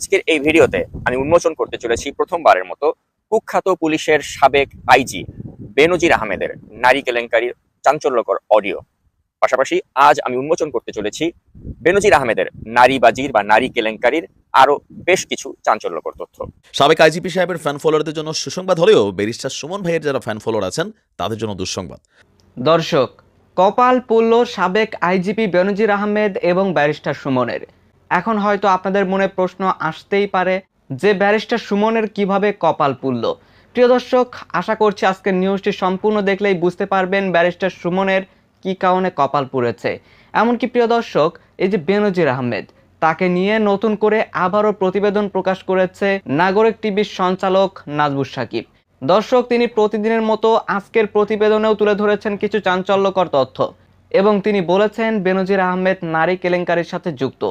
আজকের এই ভিডিওতে আমি উন্মোচন করতে চলেছি প্রথমবারের মতো কুখ্যাত পুলিশের সাবেক আইজি বেনজির আহমেদের নারী কেলেঙ্কারির চাঞ্চল্যকর অডিও। পাশাপাশি আজ আমি উন্মোচন করতে চলেছি বেনজির আহমেদের নারীবাজির বা নারী কেলেঙ্কারির আরও বেশ কিছু চাঞ্চল্যকর তথ্য। সাবেক আইজিপি সাহেবের ফ্যান ফলোয়ারদের জন্য সুসংবাদ হলেও ব্যারিস্টার সুমন ভাইয়ের যারা ফ্যান ফলোয়ার আছেন তাদের জন্য দুঃসংবাদ। দর্শক কপাল পুল্ল সাবেক আইজিপি বেনজির আহমেদ এবং ব্যারিস্টার সুমনের। এখন হয়তো আপনাদের মনে প্রশ্ন আসতেই পারে যে ব্যারিস্টার সুমনের কীভাবে কপাল পুল্ল প্রিয় দর্শক, আশা করছি আজকের নিউজটি সম্পূর্ণ দেখলেই বুঝতে পারবেন ব্যারিস্টার সুমনের কি কারণে কপাল পুড়েছে। এমনকি প্রিয় দর্শক, এই যে বেনজির আহমেদ, তাকে নিয়ে নতুন করে আবারও প্রতিবেদন প্রকাশ করেছে নাগরিক টিভির সঞ্চালক নাজবুর সাকিব। দর্শক, তিনি প্রতিদিনের মতো আজকের প্রতিবেদনেও তুলে ধরেছেন কিছু চাঞ্চল্যকর তথ্য। এবং তিনি বলেছেন, বেনজির আহমেদ নারী কেলেঙ্কারির সাথে যুক্ত।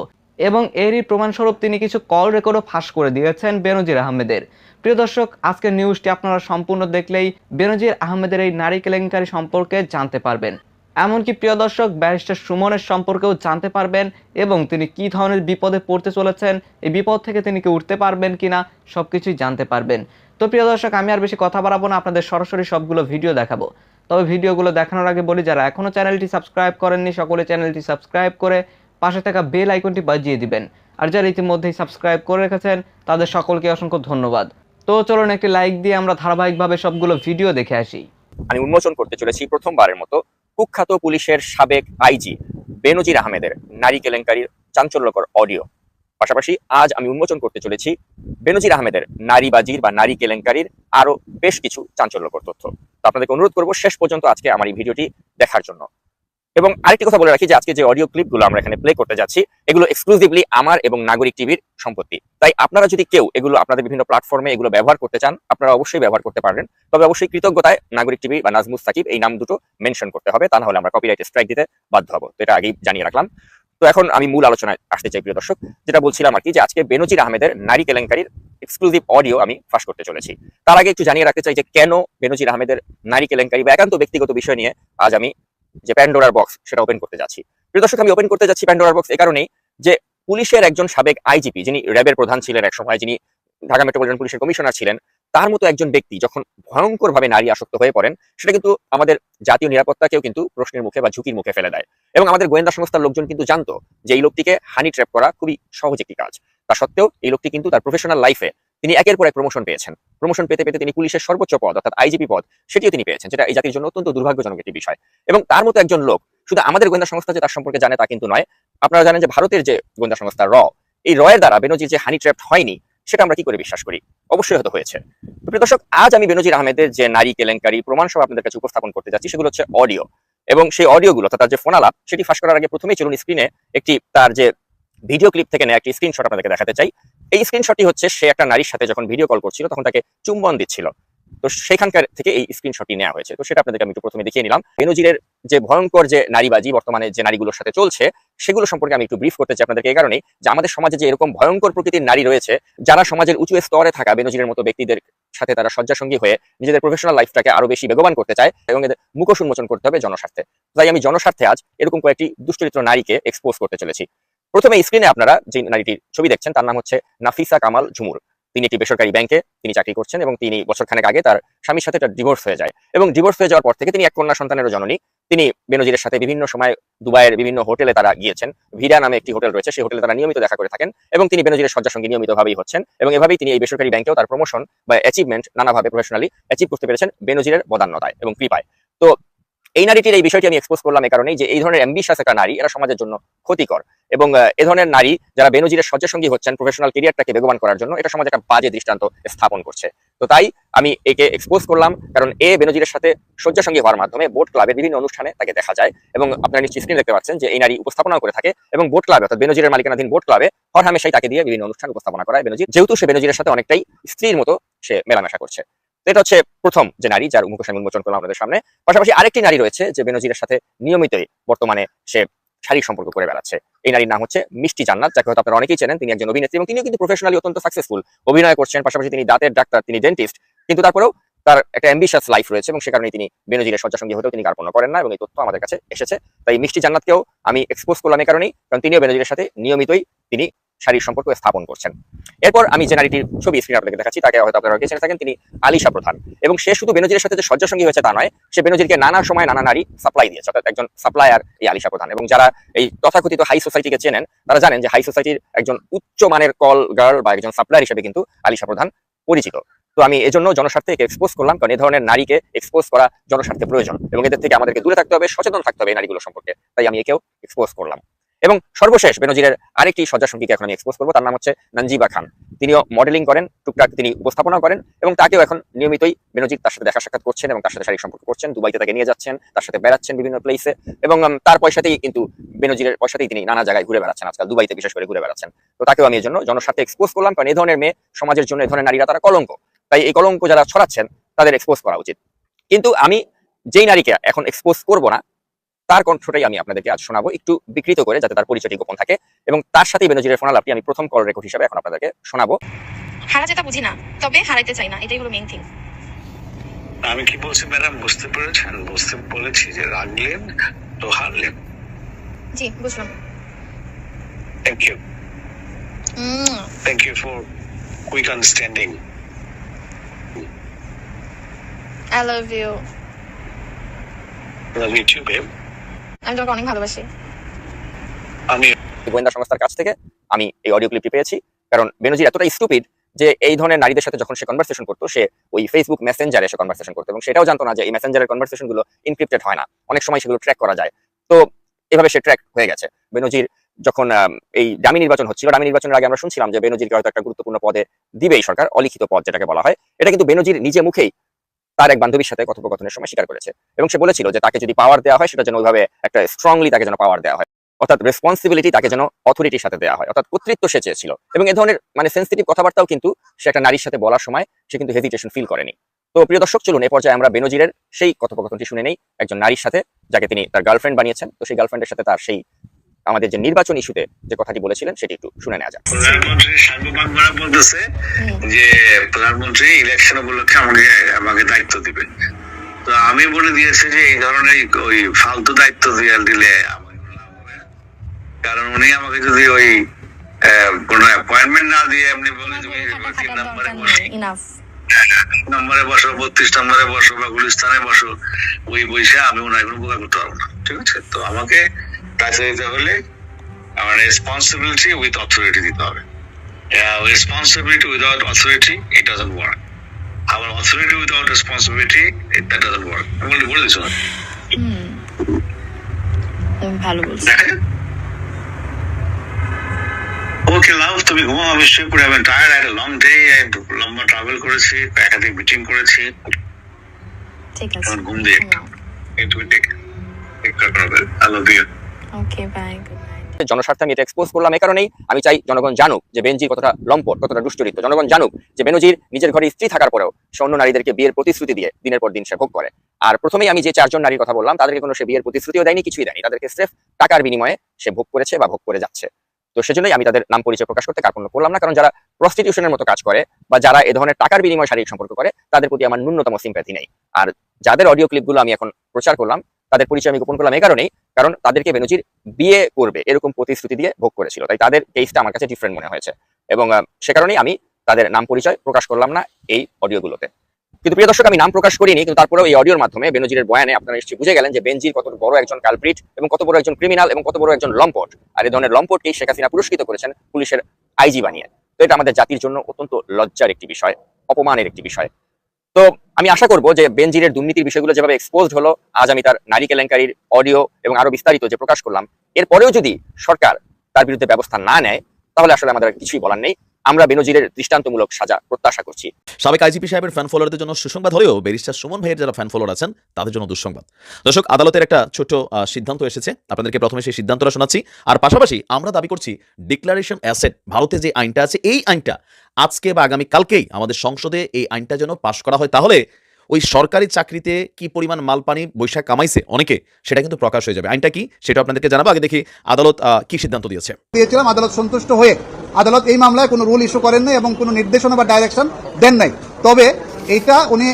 এবং এরই প্রমাণস্বরূপ তিনি কিছু কল রেকর্ডও ফাঁস করে দিয়েছেন বেনজির আহমেদের। প্রিয় দর্শক, আজকের নিউজটি আপনারা সম্পূর্ণ দেখলেই বেনজির আহমেদের এই নারী কেলেঙ্কারি সম্পর্কে জানতে পারবেন। এমনকি প্রিয় দর্শক, ব্যারিস্টার সুমনের সম্পর্কেও জানতে পারবেন এবং তিনি কি ধরনের বিপদে পড়তে চলেছেন, এই বিপদ থেকে তিনি কি উঠতে পারবেন কিনা সবকিছুই জানতে পারবেন। তো প্রিয় দর্শক, আমি আর বেশি কথা বাড়াবো না, আপনাদের সরাসরি সবগুলো ভিডিও দেখাবো। তবে ভিডিওগুলো দেখানোর আগে বলি, যারা এখনও চ্যানেলটি সাবস্ক্রাইব করেননি, সকলে চ্যানেলটি সাবস্ক্রাইব করে পাশে থাকা বেল আইকনটি বাজিয়ে দিবেন। আর যারা ইতিমধ্যেই সাবস্ক্রাইব করে রেখেছেন, তাদের সকলকে অসংখ্য ধন্যবাদ। তো চলুন একটি লাইক দিয়ে আমরা ধারাবাহিকভাবে সবগুলো ভিডিও দেখে আসি। আমি উন্মোচন করতে চলেছি প্রথমবারের মতো কুখ্যাত পুলিশের সাবেক আইজি বেনজির আহমেদের নারী কেলেঙ্কারির চাঞ্চল্যকর অডিও। পাশাপাশি আজ আমি উন্মোচন করতে চলেছি বেনজির আহমেদের নারীবাজির বা নারী কেলেঙ্কারির আরও বেশ কিছু চাঞ্চল্যকর তথ্য। তো আপনাদেরকে অনুরোধ করব শেষ পর্যন্ত আজকে আমার এই ভিডিওটি দেখার জন্য। এবং আরেকটি কথা বলে রাখি যে আজকে যে অডিও ক্লিপগুলো আমরা এখানে প্লে করতে যাচ্ছি, এগুলো এক্সক্লুসিভলি আমার এবং নাগরিক টিভির সম্পত্তি। তাই আপনারা যদি কেউ এগুলো আপনাদের বিভিন্ন প্ল্যাটফর্মে এগুলো ব্যবহার করতে চান, আপনারা অবশ্যই ব্যবহার করতে পারবেন। তবে অবশ্যই কৃতজ্ঞতায় নাগরিক টিভি বা নাজমুস সাকিব এই নাম দুটো মেনশন করতে হবে, তা না হলে আমরা কপিরাইট স্ট্রাইক দিতে বাধ্য হব। তো এটা আগেই জানিয়ে রাখলাম। তো এখন আমি মূল আলোচনায় আসতে চাই, প্রিয় দর্শক। যেটা বলছিলাম আর কি যে আজকে বেনজির আহমেদের নারী কেলেঙ্কারির এক্সক্লুসিভ অডিও আমি ফাঁস করতে চলেছি। তার আগে একটু জানিয়ে রাখতে চাই যে কেন বেনজির আহমেদের নারী কেলেঙ্কারি বা একান্ত ব্যক্তিগত বিষয় নিয়ে আজ আমি যে প্যান্ডোরার বক্স সেটা ওপেন করতে যাচ্ছি। প্রিয় দর্শক, আমি ওপেন করতে যাচ্ছি প্যান্ডোরার বক্স এই কারণেই যে পুলিশের একজন সাবেক আইজিপি যিনি র্যাবের প্রধান ছিলেন এক সময় যিনি ঢাকা মেট্রোপলিটন পুলিশের কমিশনার ছিলেন, তার মতো একজন ব্যক্তি যখন ভয়ঙ্কর ভাবে নারী আসক্ত হয়ে পড়েন, সেটা কিন্তু আমাদের জাতীয় নিরাপত্তাকেও কিন্তু প্রশ্নের মুখে বা ঝুঁকির মুখে ফেলে দেয়। এবং আমাদের গোয়েন্দা সংস্থার লোকজন কিন্তু জানতো যে এই লোকটিকে হানি ট্র্যাপ করা খুবই সহজ একটি কাজ। তা সত্ত্বেও এই লোকটি কিন্তু তার প্রফেশনাল লাইফে তিনি একের পর এক প্রমোশন পেয়েছেন। প্রমোশন পেতে পেতে তিনি পুলিশের সর্বোচ্চ পদ, অর্থাৎ আইজিপি পদ, সেটিও তিনি পেয়েছেন, যেটা এই জাতির জন্য অত্যন্ত দুর্ভাগ্যজনক একটি বিষয়। এবং তার মতো একজন লোক, শুধু আমাদের গোয়েন্দা সংস্থা যে তার সম্পর্কে জানে তা কিন্তু নয়, আপনারা জানেন যে ভারতের যে গোয়েন্দা সংস্থা র, এই র এর দ্বারা বেনজির যে হানি ট্র্যাপ হয়নি, সেটা আমরা কি করে বিশ্বাস করি? অবশ্যই হয়তো হয়েছে। প্রিয় দর্শক, আজ আমি বেনজির আহমেদের যে নারী কেলেঙ্কারি প্রমাণ সহ আপনাদের কাছে উপস্থাপন করতে যাচ্ছি, সেগুলো হচ্ছে অডিও এবং সেই অডিওগুলো অর্থাৎ তার যে ফোন আলাপ, সেটি ফাঁস করার আগে প্রথমেই চলুন স্ক্রিনে একটি তার যে ভিডিও ক্লিপ থেকে নেওয়া একটি স্ক্রিনশট আপনাদেরকে দেখাতে চাই। এই স্ক্রিনশটটি হচ্ছে সে একটা নারীর সাথে যখন ভিডিও কল করছিল, তখন তাকে চুম্বন দিচ্ছিল। তো সেখানকার থেকে এই স্ক্রিনশটটি নেওয়া হয়েছে। তো সেটা আপনাদেরকে আমি একটু প্রথমে দেখিয়ে নিলাম। বেনজিরের যে ভয়ঙ্কর যে নারীবাজি, বর্তমানে যে নারীগুলোর সাথে চলছে, সেগুলো সম্পর্কে আমি একটু ব্রিফ করতে চাই আপনাদেরকে এই কারণেই যে আমাদের সমাজে যে এরকম ভয়ঙ্কর প্রকৃতির নারী রয়েছে, যারা সমাজের উঁচু স্তরে থাকা বেনজিরের মতো ব্যক্তিদের সাথে তারা শয্যাসঙ্গী হয়ে নিজেদের প্রফেশনাল লাইফটাকে আরও বেশি বেগবান করতে চায় এবং এদের মুখোশ উন্মোচন করতে হবে জনস্বার্থে। তাই আমি জনস্বার্থে আজ এরকম কয়েকটি দুশ্চরিত্র নারীকে এক্সপোজ করতে চলেছি। প্রথমে স্ক্রিনে আপনারা যে নারীটির ছবি দেখছেন, তার নাম হচ্ছে নাফিসা কামাল ঝুমুর। তিনি একটি বেসরকারি ব্যাংকে তিনি চাকরি করছেন এবং তিনি বছরখানেক আগে তার স্বামীর সাথে তার ডিভোর্স হয়ে যায়। এবং ডিভোর্স হয়ে যাওয়ার পর থেকে তিনি এক কন্যা সন্তানেরও জননী। তিনি বেনজিরের সাথে বিভিন্ন সময় দুবাইয়ের বিভিন্ন হোটেলে তারা গিয়েছেন। ভিডা নামে একটি হোটেল রয়েছে, সেই হোটেলে তারা নিয়মিত দেখা করে থাকেন এবং তিনি বেনজিরের শয্যার সঙ্গে নিয়মিতভাবেই হচ্ছেন এবং এভাবেই তিনি এই বেসরকারি ব্যাংকেও তার প্রমোশন বা অ্যাচিভমেন্ট নানাভাবে প্রফেশনালি অ্যাচিভ করতে পেরেছেন বেনজিরের বদান্যতায় এবং কৃপায়। তো এই নারীটির এই বিষয়টি আমি এক্সপোজ করলাম এই কারণেই যে এই ধরনের অ্যাম্বিশাস একটা নারী এরা সমাজের জন্য ক্ষতিকর এবং এ ধরনের নারী যারা বেনজিরের শয্যাসঙ্গী হচ্ছেন প্রফেশনাল কেরিয়ারটাকে বেগবান করার জন্য, এটা সমাজে একটা বাজে দৃষ্টান্ত স্থাপন করছে। তো তাই আমি একে এক্সপোজ করলাম, কারণ এ বেনজিরের সাথে শয্যাসঙ্গী হওয়ার মাধ্যমে বোট ক্লাবের বিভিন্ন অনুষ্ঠানে তাকে দেখা যায় এবং আপনারা নিশ্চয়ই স্ক্রিন দেখতে পাচ্ছেন যে এই নারী উপস্থাপনা করে থাকে এবং বোট ক্লাবে, অর্থাৎ বেনজিরের মালিকানাধীন বোট ক্লাবে হর হামেশাই তাকে দিয়ে বিভিন্ন অনুষ্ঠান উপস্থাপনা করায় বেনজির, যেহেতু সে বেনজিরের সাথে অনেকটাই স্ত্রীর মতো সে মেলামেশা করছে। এটা হচ্ছে প্রথম যে নারী যার মুখোশ আমি উন্মোচন করলাম আপনাদের সামনে। পাশাপাশি আরেকটি নারী রয়েছে যে বেনজিরের সাথে নিয়মিতই বর্তমানে সে শারীরিক সম্পর্ক করে বেড়াচ্ছে। এই নারীর নাম হচ্ছে মিষ্টি জান্নাত, যাকে হয়তো আপনারা অনেকেই চেনেন, তিনি একজন অভিনেত্রী এবং তিনিও কিন্তু প্রফেশনালি অত্যন্ত সাকসেসফুল অভিনয় করছেন, পাশাপাশি তিনি দাঁতের ডাক্তার, তিনি ডেন্টিস্ট কিন্তু তারপরেও তার একটা অ্যাম্বিশাস লাইফ রয়েছে এবং সে কারণে তিনি বেনজিরের শয্যাসঙ্গী হতেও তিনি কার্পণ্য করেন না এবং এই তথ্য আমাদের কাছে এসেছে। তাই মিষ্টি জান্নাতকেও আমি এক্সপোজ করলাম এই কারণেই, কারণ তিনিও বেনজিরের সাথে নিয়মিতই তিনি শারীরিক সম্পর্ক স্থাপন করছেন। এরপর আমি যে নারীটির ছবি স্ক্রিনে আপনাকে দেখাচ্ছি, তাকে হয়তো আপনারা চিনে থাকেন, তিনি আলিশা প্রধান। এবং সে শুধু বেনজিরের সাথে যে শয্যাসঙ্গী হয়েছে তা নয়, সে বেনজিরকে নানা সময় নানা নারী সাপ্লাই দিয়েছে, অর্থাৎ একজন সাপ্লায়ার এই আলিশা প্রধান। এবং যারা এই তথাকথিত হাই সোসাইটিকে চেনেন, তারা জানেন যে হাই সোসাইটির একজন উচ্চ মানের কল গার্ল বা একজন সাপ্লায়ার হিসেবে কিন্তু আলিশা প্রধান পরিচিত। তো আমি এজন্য জনস্বার্থে একে এক্সপোজ করলাম, কারণ এই ধরনের নারীকে এক্সপোজ করা জনস্বার্থে প্রয়োজন। এবং এদের থেকে আমাদেরকে দূরে থাকতে হবে, সচেতন থাকতে হবে এই নারীগুলো সম্পর্কে। তাই আমি একেও এক্সপোজ করলাম। এবং সর্বশেষ বেনজিরের আরেকটি সজ্জা সঙ্গীকে এখন আমি এক্সপোজ করব, তার নাম হচ্ছে নঞ্জিবা খান। তিনিও মডেলিং করেন, টুকটাক তিনি উপস্থাপনা করেন এবং তাকেও এখন নিয়মিতই বেনজির তার সাথে দেখা সাক্ষাৎ করছেন এবং তার সাথে শারীরিক সম্পর্ক করছেন, দুবাইতে তাকে নিয়ে যাচ্ছেন, তার সাথে বেড়াচ্ছেন বিভিন্ন প্লেসে এবং তার পয়সাতেই কিন্তু বেনজিরের পয়সাতেই তিনি নানা জায়গায় ঘুরে বেড়াচ্ছেন আজকাল, দুবাইতে বিশেষ করে ঘুরে বেড়াচ্ছেন। তো তাকেও আমি এই জন্য জনস্বার্থে এক্সপোজ করলাম, কারণ এই ধরনের মেয়ে সমাজের জন্য এই ধরনের নারীরা তারা কলঙ্ক। তাই এই কলঙ্ক যারা ছড়াচ্ছেন, তাদের এক্সপোজ করা উচিত। কিন্তু আমি যেই নারীকে এখন এক্সপোজ করব না তার কণ্ঠটাই আমি আপনাদেরকে আজ শোনাবো। একটু বিকৃত করে যাতে তার পরিচয়টি গোপন থাকে এবং তার সাথেই বেনজিরের ফোনালাপটি আমি প্রথম কল রেকর্ড হিসাবে এখন আপনাদেরকে শোনাবো। হারা যেটা বুঝি না তবে হারাইতে চাই না এটাই হলো মেইন থিং আমি কি বলছি ম্যাডাম? বুঝতে পেরেছেন? বুঝতে বলেছি যে রাগলেন তো হারলেন। জি বুঝলাম। Thank you thank you for quick understanding I love you love you too babe আমি তোমাকে অনেক ভালোবাসি। আমি এই গোয়েন্দা সংস্থার কাছ থেকে আমি এই অডিও ক্লিপটি পেয়েছি। কারণ বেনজির এতটাই স্টুপিড যে এই ধরনের নারীদের সাথে যখন সে কনভারসেশন করতো সে ওই ফেসবুক মেসেঞ্জারে সে কনভারসেশন করতো। এবং সেটাও জানতো না যে এই মেসেঞ্জারের কনভারসেশনগুলো ইনক্রিপ্টেড হয় না। অনেক সময় সেগুলো ট্র্যাক করা যায়। তো এভাবে সে ট্র্যাক হয়ে গেছে। বেনজির যখন এই ডামি নির্বাচন হচ্ছিল ডামি নির্বাচনের আগে আমরা শুনছিলাম যে বেনজিরকে হয়তো একটা গুরুত্বপূর্ণ পদে দিবেই সরকার অলিখিত পদ যেটাকে বলা হয়। এটা কিন্তু বেনজির নিজে মুখেই তার এক বান্ধবীর সাথে কথোপকথনের সময় স্বীকার করেছে এবং সে বলেছিল যে তাকে যদি পাওয়ার দেওয়া হয় সেটা যেন ওইভাবে একটা স্ট্রংলি তাকে যেন পাওয়ার দেওয়া হয়। অর্থাৎ রেসপন্সিবিলিটি তাকে যেন অথরিটির সাথে দেওয়া হয়, অর্থাৎ কর্তৃত্ব সে চেয়েছিল। এবং এ ধরনের মানে সেন্সিটিভ কথাবার্তাও কিন্তু সে একটা নারীর সাথে বলার সময় সে কিন্তু হেজিটেশন ফিল করেনি। তো প্রিয় দর্শক, চলুন এ পর্যায়ে আমরা বেনজিরের সেই কথোপকথনটি শুনে নেই, একজন নারীর সাথে যাকে তিনি তার গার্লফ্রেন্ড বানিয়েছেন। তো সেই গার্লফ্রেন্ডের সাথে তার সেই আমাদের যে নির্বাচন ইস্যুতে যে কথাটি বলেছিলেন সেটি একটু শুনে নেওয়া যাক। প্রধানমন্ত্রী সার্বভৌমরা বলতেছে যে প্রধানমন্ত্রী ইলেকশন উপলক্ষে আমাকে আমাকে দায়িত্ব দিবে তো আমি বলে দিয়েছি যে এই ধরনের ওই ফালতু দায়িত্ব দিয়ে দিলে। কারণ উনি আমাকে যদি ওই আহ, কোনো অ্যাপয়েন্টমেন্ট না দিয়ে এমনি বলে তুমি তিন নম্বরে বসো। নম্বরে বসো বত্রিশ নম্বরে বসো বা গুলিস্তানে বসো ওই বইসে আমি ওনার কোনো উপকার করতে পারব না। ঠিক আছে? তো আমাকে কাছে দিতে হলে আমার রেসপন্সিবিলিটি উইথ অথরিটি দিতে হবে। Responsibility without authority it doesn't work আমার authority without responsibility that doesn't work আমি বলে তুমি ভালো বলছো। ওকে লাভ তুমি ঘুমাও আমি শুয়ে পড়ে আমি টায়ার্ড একটা লং ডে লম্বা ট্রাভেল করেছি একাধিক মিটিং করেছি। ঠিক আছে। ঘুম দিয়ে একটু টেক টেক করবে আই লাভ ইউ ওকে জনস্বার্থে আমি এটা এক্সপোজ করলাম এই কারণেই। আমি চাই জনগণ জানুক যে বেনজির কতটা লম্পট, কতটা দুশ্চরিত্র জনগণ জানুক যে বেনজির নিজের ঘরে স্ত্রী থাকার পরেও সে অন্য নারীদেরকে বিয়ের প্রতিশ্রুতি দিয়ে দিনের পর দিন সে ভোগ করে। আর প্রথমেই আমি যে চারজন নারীর কথা বললাম, তাদেরকে কোনো সে বিয়ের প্রতিশ্রুতিও দেয়নি, কিছুই দেয়নি। তাদেরকে স্রেফ টাকার বিনিময়ে সে ভোগ করেছে বা ভোগ করে যাচ্ছে। তো সেজন্যই আমি তাদের নাম পরিচয় প্রকাশ করতে কার্পণ্য করলাম না, কারণ যারা প্রস্টিটিউশনের মতো কাজ করে বা যারা এ ধরনের টাকার বিনিময়ে শারীরিক সম্পর্ক করে, তাদের প্রতি আমার ন্যূনতম সিম্প্যাথি নেই। আর যাদের অডিও ক্লিপগুলো আমি এখন প্রচার করলাম তাদের পরিচয় আমি গোপন করলাম এই কারণেই, কারণ তাদেরকে বেনজির বিয়ে করবে এরকম প্রতিশ্রুতি দিয়ে ভোগ করেছিল। তাই তাদের কেসটা আমার কাছে ডিফারেন্ট মনে হয়েছে। এবং সে কারণেই আমি তাদের নাম পরিচয় প্রকাশ করলাম না এই অডিওগুলোতে। কিন্তু প্রিয় দর্শক, আমি নাম প্রকাশ করিনি, কিন্তু তারপরেও এই অডিওর মাধ্যমে বেনজিরের বয়ানে আপনারা নিশ্চয়ই বুঝে গেলেন যে বেনজির কত বড় একজন কালপ্রিট এবং কত বড় একজন ক্রিমিনাল এবং কত বড় একজন লম্পট। আর এই ধরনের লম্পটকেই শেখ হাসিনা পুরস্কৃত করেছেন পুলিশের আইজি বানিয়ে। তো এটা আমাদের জাতির জন্য অত্যন্ত লজ্জার একটি বিষয়, অপমানের একটি বিষয়। তো আমি আশা করব যে বেনজিরের দুর্নীতির বিষয়গুলো যেভাবে এক্সপোজড হলো, আজ আমি তার নারী কেলেঙ্কারির অডিও এবং আরও বিস্তারিত যে প্রকাশ করলাম, এরপরেও যদি সরকার তার বিরুদ্ধে ব্যবস্থা না নেয়, তাহলে আসলে আমাদের কিছুই বলার নেই। আমরা বেনজিরের দৃষ্টান্তমূলক সাজা প্রত্যাশা করছি। সাবেক আইজিপি সাহেবের ফ্যান ফলোয়ারদের জন্য সুসংবাদ হলেও ব্যারিস্টার সুমন ভাইয়ের যারা ফ্যান ফলোয়ার আছেন, তাদের জন্য দুঃসংবাদ। দর্শক, আদালতের একটা ছোট সিদ্ধান্ত এসেছে। আপনাদেরকে প্রথমে সেই সিদ্ধান্তটা শোনাচ্ছি। আর পাশাপাশি আমরা দাবি করছি ডিক্লারেশন অ্যাসেট ভারতে যে আইনটা আছে, এই আইনটা আজকে বা আগামী কালকেই আমাদের সংসদে এই আইনটা যেন পাশ করা হয়, তাহলে ওই সরকারি চাকরিতে কি পরিমাণ মাল পানি বৈশাখ কামাইছে অনেকে সেটা কিন্তু প্রকাশ হয়ে যাবে। আইনটা কি সেটা আপনাদেরকে জানাব। আগে দেখি আদালত কি সিদ্ধান্ত দিয়েছে। দিয়েছিলাম আদালত সন্তুষ্ট হয়ে আদালত এই মামলায় কোনো রুল ইস্যু করেন নাই এবং কোনো নির্দেশনা বা ডাইরেকশন দেন নাই। তবে এইটা উনি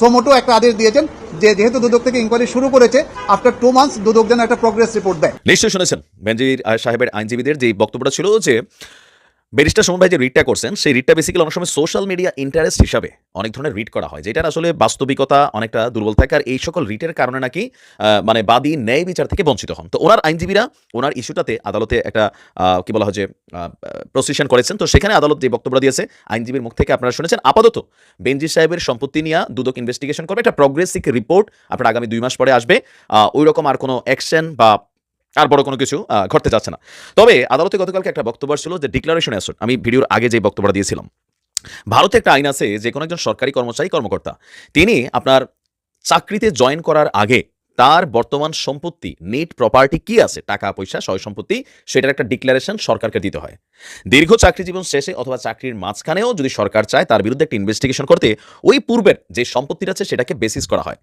সোমোটো একটা আদেশ দিয়েছেন যে যেহেতু দুদক থেকে ইনকোয়ারি শুরু করেছে আফটার টু মান্থস দুদক যেন একটা প্রগ্রেস রিপোর্ট দেয়। নিশ্চয়ই শুনেছেন। বেনজির সাহেবের আইনজীবীদের যে বক্তব্যটা ছিল যে ব্যারিস্টার সুমন ভাই যে রিডটা করছেন, সেই রিডটা বেসিক্যালি অনেক সময় সোশ্যাল মিডিয়া ইন্টারেস্ট হিসাবে অনেক ধরনের রিড করা হয়, যেটার আসলে বাস্তবিকতা অনেকটা দুর্বল থাকে, আর এই সকল রিটের কারণে নাকি মানে বাদী ন্যায় বিচার থেকে বঞ্চিত হন। তো ওনার আইনজীবীরা ওনার ইস্যুটাতে আদালতে একটা কি বলা হয় যে প্রসিশন করেছেন। তো সেখানে আদালত যে বক্তব্য দিয়েছে, আইনজীবীর মুখ থেকে আপনারা শুনেছেন, আপাতত বেঞ্জি সাহেবের সম্পত্তি নিয়ে দুদক ইনভেস্টিগেশন করবে। একটা প্রগ্রেসিভ রিপোর্ট আপনার আগামী দুই মাস পরে আসবে। ওই রকম আর কোনো অ্যাকশন বা আর বড় কোনো কিছু ঘটতে যাচ্ছে না। তবে আদালতে গতকালকে একটা বক্তব্য ছিল যে ডিক্লারেশন অ্যাসেট আমি ভিডিওর আগে যে বক্তব্যটা দিয়েছিলাম, ভারতে একটা আইন আছে যে কোনো একজন সরকারি কর্মচারী, কর্মকর্তা, তিনি আপনার চাকরিতে জয়েন করার আগে তার বর্তমান সম্পত্তি, নেট প্রপার্টি কি আছে, টাকা, পয়সা, সয় সম্পত্তি, সেটার একটা ডিক্লারেশন সরকারকে দিতে হয়। দীর্ঘ চাকরি জীবন শেষে অথবা চাকরির মাঝখানেও যদি সরকার চায়, তার বিরুদ্ধে একটা ইনভেস্টিগেশন করতে ওই পূর্বের যে সম্পত্তিটা আছে, সেটাকে বেসিস করা হয়।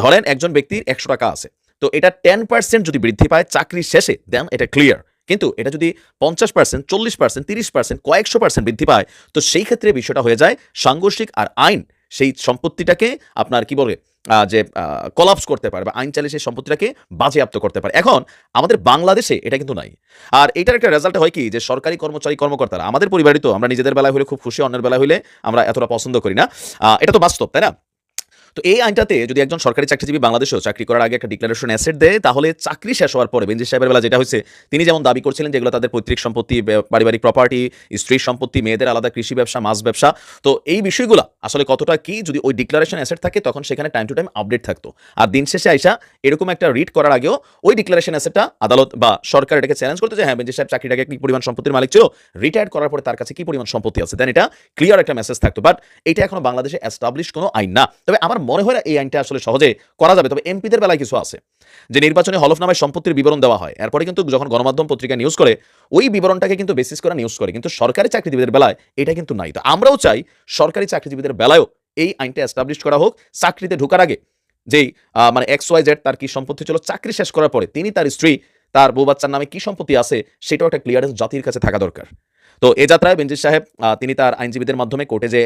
ধরেন একজন ব্যক্তির একশো টাকা আছে। তো এটা টেন পার্সেন্ট যদি বৃদ্ধি পায় চাকরির শেষে দেন এটা ক্লিয়ার কিন্তু এটা যদি পঞ্চাশ পার্সেন্ট চল্লিশ পার্সেন্ট তিরিশ পার্সেন্ট কয়েকশো পার্সেন্ট বৃদ্ধি পায়, তো সেই ক্ষেত্রে বিষয়টা হয়ে যায় সাংঘর্ষিক আর আইন। সেই সম্পত্তিটাকে আপনার কি বলে যে কলাপস করতে পারে বা আইন চালিয়ে সেই সম্পত্তিটাকে বাজেয়াপ্ত করতে পারে। এখন আমাদের বাংলাদেশে এটা কিন্তু নাই। আর এটার একটা রেজাল্ট হয় কি, যে সরকারি কর্মচারী কর্মকর্তারা, আমাদের পরিবারই তো আমরা নিজেদের বেলায় হলে খুব খুশি, অন্যের বেলায় হলে আমরা এতটা পছন্দ করি না। এটা তো বাস্তব, তাই না? তো এই আইনটাতে যদি একজন সরকারি চাকরিজীবী বাংলাদেশেও চাকরি করার আগে একটা ডিক্লারেশন অ্যাসেট দেয়, তাহলে চাকরি শেষ হওয়ার পরে বেঞ্জি সাহেবের বেলা যেটা হয়েছে, তিনি যেমন দাবি করছিলেন যেগুলো তাদের পৈতৃক সম্পত্তি পারিবারিক প্রপার্টি স্ত্রীর সম্পত্তি, মেয়েদের আলাদা কৃষি ব্যবসা, মাছ ব্যবসা। তো এই বিষয়গুলো আসলে কতটা কি যদি ওই ডিক্লারেশন অ্যাসেট থাকে, তখন সেখানে টাইম টু টাইম আপডেট থাকতো। আর দিন শেষে আইসা এরকম একটা রিড করার আগেও ওই ডিক্লারেশন অ্যাসেটটা আদালত বা সরকার এটাকে চ্যালেঞ্জ করতে যে হ্যাঁ বেঞ্জি সাহেব চাকরিটাকে কি পরিমাণ সম্পত্তির মালিক ছিল? রিটায়ার করার পরে তার কাছে কি পরিমাণ সম্পত্তি আছে? দেন এটা ক্লিয়ার একটা মেসেজ থাকতো। বাট এটা এখনও বাংলাদেশে এস্টাবলিশ কোনো আইন না। তবে আমার মনে হয় না এই আইনটা আসলে সহজে করা যাবে, তবে এমপিদের বেলায় কিছু আছে। যে নির্বাচনী হলফনামায় সম্পত্তির বিবরণ দেওয়া হয়, এরপরে কিন্তু যখন গণমাধ্যম পত্রিকা নিউজ করে, ওই বিবরণটাকে কিন্তু বেসিস করে নিউজ করে, কিন্তু সরকারি চাকরিজীবীদের বেলায় এটা কিন্তু নাই। তো আমরাও চাই সরকারি চাকরিজীবীদের বেলায়ও এই আইনটা এস্টাবলিশ করা হোক, চাকরিতে ঢোকার আগে যেই মানে এক্স ওয়াই জেড তার কি সম্পত্তি ছিল, চাকরি শেষ করার পরে তিনি তার স্ত্রী, তার বউ বাচ্চার নামে কি সম্পত্তি আছে, সেটাও একটা ক্লিয়ারেন্স জাতির কাছে থাকা দরকার। তো এ যাত্রায় বেঞ্জির সাহেব তিনি তার আইনজীবীদের মাধ্যমে কোর্টে যে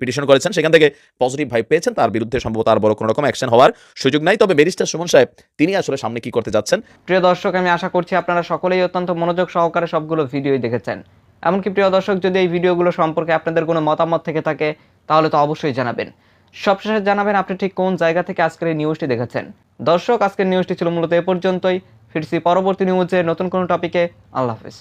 পিটিশন করেছেন, সেখান থেকে পজিটিভ ভাইব পেয়েছেন। তার বিরুদ্ধে সম্ভবত আর বড় কোনো রকম অ্যাকশন হওয়ার সুযোগ নাই। তবে ব্যারিস্টার সুমন সাহেব, তিনি আসলে সামনে কি করতে যাচ্ছেন? প্রিয় দর্শক, আমি আশা করছি আপনারা সকলেই অত্যন্ত মনোযোগ সহকারে সবগুলো ভিডিওই দেখেছেন। এমনকি প্রিয় দর্শক, যদি এই ভিডিওগুলো সম্পর্কে আপনাদের কোনো মতামত থেকে থাকে, তাহলে তো অবশ্যই জানাবেন। সবশেষে জানাবেন আপনি ঠিক কোন জায়গা থেকে আজকের এই নিউজটি দেখেছেন। দর্শক, আজকের নিউজটি ছিল মূলত এ পর্যন্তই। ফিরছি পরবর্তী নিউজে নতুন কোনো টপিকে আল্লাহ হাফিজ।